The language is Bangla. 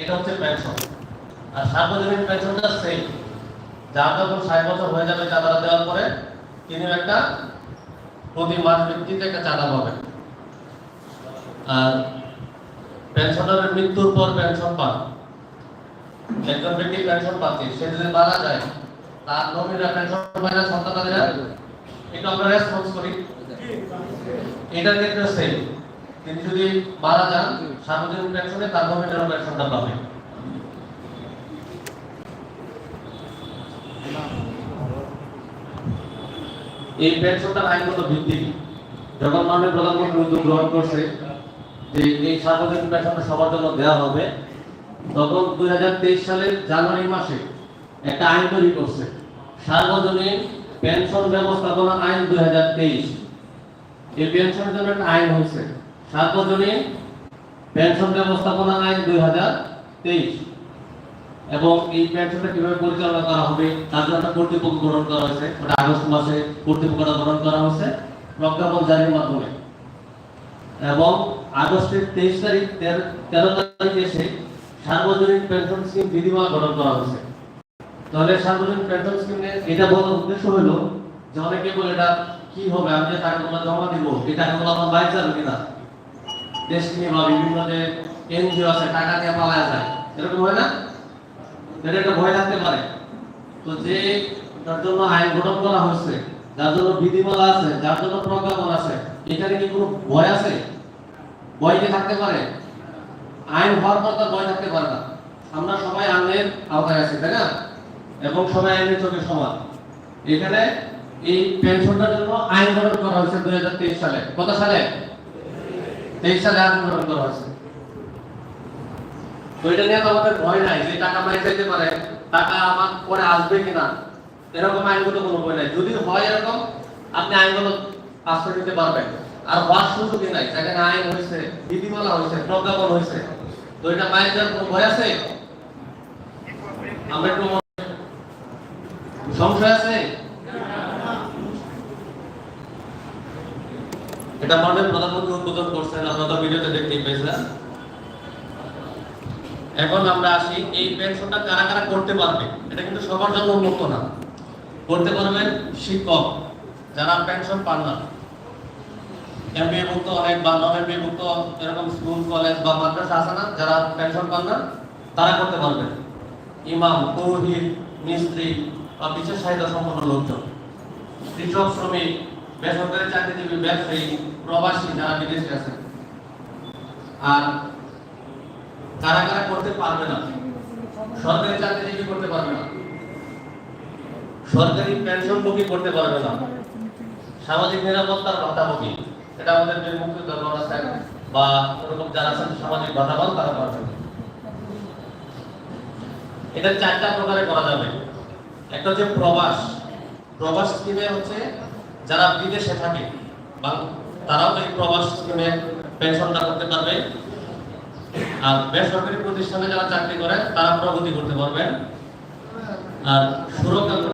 এটা হচ্ছে পেনশন আর সার্বজনীন পেনশনটা সেম যার যখন ষাট বছর হয়ে যাবে চাঁদাটা দেওয়ার পরে তিনি একটা প্রতি মাস ভিত্তিতে একটা চাঁদা পাবেন। আর পেনশনারের মৃত্যুর পর পেনশন পান। একজন ব্যক্তি পেনশন পাচ্ছে, সে যদি মারা যায়, তার নমিনা পেনশন পায় না, সন্তানরা এটা আমরা রেসপন্স করি। এটার ক্ষেত্রে সেম তিনি যদি মারা যান, সার্বজনীন পেনশনে তার নমিনাল পেনশনটা পাবে এই পেনশনটার আইনগত ভিত্তি যখন মাননীয় প্রধানমন্ত্রী উদ্যোগ গ্রহণ করছে যে এই সার্বজনীন পেনশনটা সবার জন্য দেওয়া হবে, তখন দুই হাজার তেইশ সালের জানুয়ারি মাসে একটা আইন তৈরি করছে। সার্বজনীন পেনশন ব্যবস্থাপনা আইন দুই হাজার তেইশ। এই পেনশনের জন্য একটা আইন হয়েছে। সার্বজনীন পেনশন ব্যবস্থাপনা আইন দুই এবং এই পেনশনটা কীভাবে পরিচালনা করা হবে, তার জন্য একটা কর্তৃপক্ষ গঠন করা হয়েছে। ওটা আগস্ট মাসে কর্তৃপক্ষটা গঠন করা হয়েছে, প্রজ্ঞাপন জারির মাধ্যমে। এবং আগস্টের তেইশ তারিখ, তেরো তেরো তারিখ এসে সার্বজনীন পেনশন স্কিম বিধিমালা গঠন করা হয়েছে। তাহলে সার্বজনীন পেনশন স্কিমে এটা বলার উদ্দেশ্য হলো যে অনেকে বলে, এটা কি হবে? আমি যে টাকাগুলো জমা দিব, এই টাকাগুলো আমার বাইরে যাবে কিনা? দেশ বা বিভিন্ন যে এনজিও আছে, টাকা নিয়ে পালায় যায়। এরকম হয় না? এটা একটা ভয় থাকতে পারে। তো যে তার জন্য আইন গঠন করা হয়েছে, যার জন্য বিধিমালা আছে, যার জন্য প্রজ্ঞাপন আছে, এখানে কি কোনো ভয় আছে? ভয় কি থাকতে পারে? আইন হওয়ার পর তার ভয় থাকতে পারে না। আমরা সবাই আইনের আওতায় আছি, তাই না? এবং সবাই আইনের চোখে সমান। এখানে এই পেনশনটার জন্য আইন গঠন করা হয়েছে দুই হাজার তেইশ সালে। কত সালে? তেইশ সালে আইন গঠন করা তো এটা নিয়ে তো আমাদের ভয় নাই যে টাকা মাই চাইতে পারে, টাকা আমার পরে আসবে কিনা, এরকম আইনগত কোনো ভয় নাই। যদি হয় এরকম, আপনি আইনগত আশ্রয় নিতে পারবেন। আর হওয়ার সুযোগই নাই। সেখানে আইন হয়েছে বিধিমালা হয়েছে, প্রজ্ঞাপন হয়েছে, তো এটা মায়ের যার কোনো ভয় আছে? আমরা একটু সংশয় আছে? মাননীয় প্রধানমন্ত্রী উদ্বোধন করছেন, আপনারা ভিডিওতে দেখতেই পেয়েছিলেন এখন আমরা আসি, এই পেনশনটা কারা কারা করতে পারবে? এটা কিন্তু সবার জন্য উন্মুক্ত না। করতে পারবেন শিক্ষক, যারা পেনশন পান না। এমবিএ মুক্ত অনেক বা নন এমবিএ মুক্ত, এরকম স্কুল, কলেজ বা মাদ্রাসা আছে না, যারা পেনশন পান না, তারা করতে পারবেন ইমাম, পুরোহিত, মিস্ত্রি বা বিশেষ চাহিদা সম্পন্ন লোকজন। কৃষক, শ্রমিক বেসরকারি চাকরিজীবী ব্যবসায়ী, প্রবাসী যারা বিদেশে আছে আর কারা কারা করতে পারবে না? সরকারি চাকরিজীবী করতে পারবে না। সরকারি পেনশন ভোগী করতে পারবে না। সামাজিক নিরাপত্তার ভাতাভোগী এটা আমাদের যে মুক্তি দরবার আছে, বা এরকম যারা আছেন, সামাজিক ভাতা পান তারা পারবে। এটা চারটা প্রকারে করা যাবে। একটা হচ্ছে প্রবাস। প্রবাস স্কিমে হচ্ছে যারা বিদেশে থাকে তারাও এই প্রবাস স্কিমে পেনশনটা করতে পারবে। আর বেসরকারি প্রতিষ্ঠানে যারা চাকরি করে, তারা প্রগতি করতে পারবেন আর সুরক্ষা